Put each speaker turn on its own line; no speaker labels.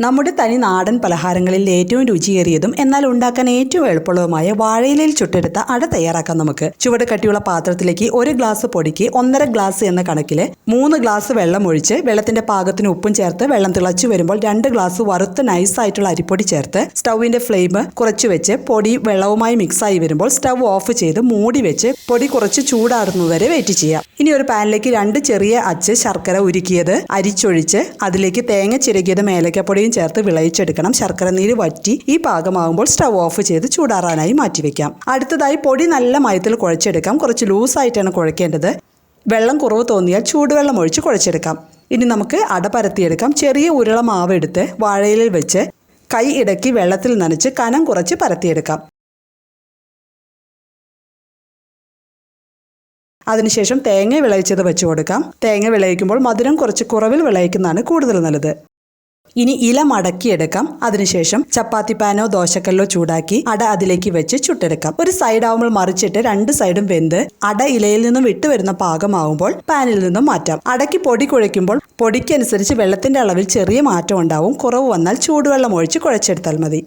നമ്മുടെ തനി നാടൻ പലഹാരങ്ങളിൽ ഏറ്റവും രുചിയേറിയതും എന്നാൽ ഉണ്ടാക്കാൻ ഏറ്റവും എളുപ്പമുള്ളതുമായ വാഴയിലയിൽ ചുട്ടെടുത്ത അട തയ്യാറാക്കാം നമുക്ക്. ചുവട് കട്ടിയുള്ള പാത്രത്തിലേക്ക് ഒരു ഗ്ലാസ് പൊടിക്ക് ഒന്നര ഗ്ലാസ് എന്ന കണക്കിൽ മൂന്ന് ഗ്ലാസ് വെള്ളം ഒഴിച്ച് വെള്ളത്തിന്റെ പാകത്തിന് ഉപ്പും ചേർത്ത് വെള്ളം തിളച്ചു വരുമ്പോൾ രണ്ട് ഗ്ലാസ് വറുത്ത് നൈസായിട്ടുള്ള അരിപ്പൊടി ചേർത്ത് സ്റ്റൗവിന്റെ ഫ്ലെയിം കുറച്ച് വെച്ച് പൊടി വെള്ളവുമായി മിക്സായി വരുമ്പോൾ സ്റ്റൗ ഓഫ് ചെയ്ത് മൂടി വെച്ച് പൊടി കുറച്ച് ചൂടാറുന്നതുവരെ വെയിറ്റ് ചെയ്യാം. ഇനി ഒരു പാനിലേക്ക് രണ്ട് ചെറിയ അച്ച് ശർക്കര ഉരുക്കിയത് അരിച്ചൊഴിച്ച് അതിലേക്ക് തേങ്ങ ചിരകിയതും ഏലക്കപ്പൊടിയും ചേർത്ത് വിളയിച്ചെടുക്കണം. ശർക്കര നീര് വറ്റി ഈ പാകമാകുമ്പോൾ സ്റ്റവ് ഓഫ് ചെയ്ത് ചൂടാറാനായി മാറ്റിവെക്കാം. അടുത്തതായി പൊടി നല്ല മയത്തിൽ കുഴച്ചെടുക്കാം. കുറച്ച് ലൂസായിട്ടാണ് കുഴക്കേണ്ടത്. വെള്ളം കുറവ് തോന്നിയാൽ ചൂടുവെള്ളം ഒഴിച്ച് കുഴച്ചെടുക്കാം. ഇനി നമുക്ക് അട പരത്തിയെടുക്കാം. ചെറിയ ഉരുള മാവ് എടുത്ത് വാഴയിലിൽ വെച്ച് കൈ ഇടക്കി വെള്ളത്തിൽ നനച്ച് കനം കുറച്ച് പരത്തിയെടുക്കാം. അതിനുശേഷം തേങ്ങ വിളയിച്ചത് വെച്ചു കൊടുക്കാം. തേങ്ങ വിളയിക്കുമ്പോൾ മധുരം കുറച്ച് കുറവിൽ വിളയിക്കുന്നതാണ് കൂടുതൽ നല്ലത്. ഇനി ഇല മടക്കിയെടുക്കാം. അതിനുശേഷം ചപ്പാത്തി പാനോ ദോശക്കല്ലോ ചൂടാക്കി അട അതിലേക്ക് വെച്ച് ചുട്ടെടുക്കാം. ഒരു സൈഡ് ആവുമ്പോൾ മറിച്ചിട്ട് രണ്ട് സൈഡും വെന്ത് അട ഇലയിൽ നിന്നും വിട്ടുവരുന്ന പാകമാവുമ്പോൾ പാനിൽ നിന്നും മാറ്റാം. അടയ്ക്ക് പൊടി കുഴയ്ക്കുമ്പോൾ പൊടിക്കനുസരിച്ച് വെള്ളത്തിന്റെ അളവിൽ ചെറിയ മാറ്റം ഉണ്ടാവും. കുറവ് വന്നാൽ ചൂടുവെള്ളം ഒഴിച്ച് കുഴച്ചെടുത്താൽ മതി.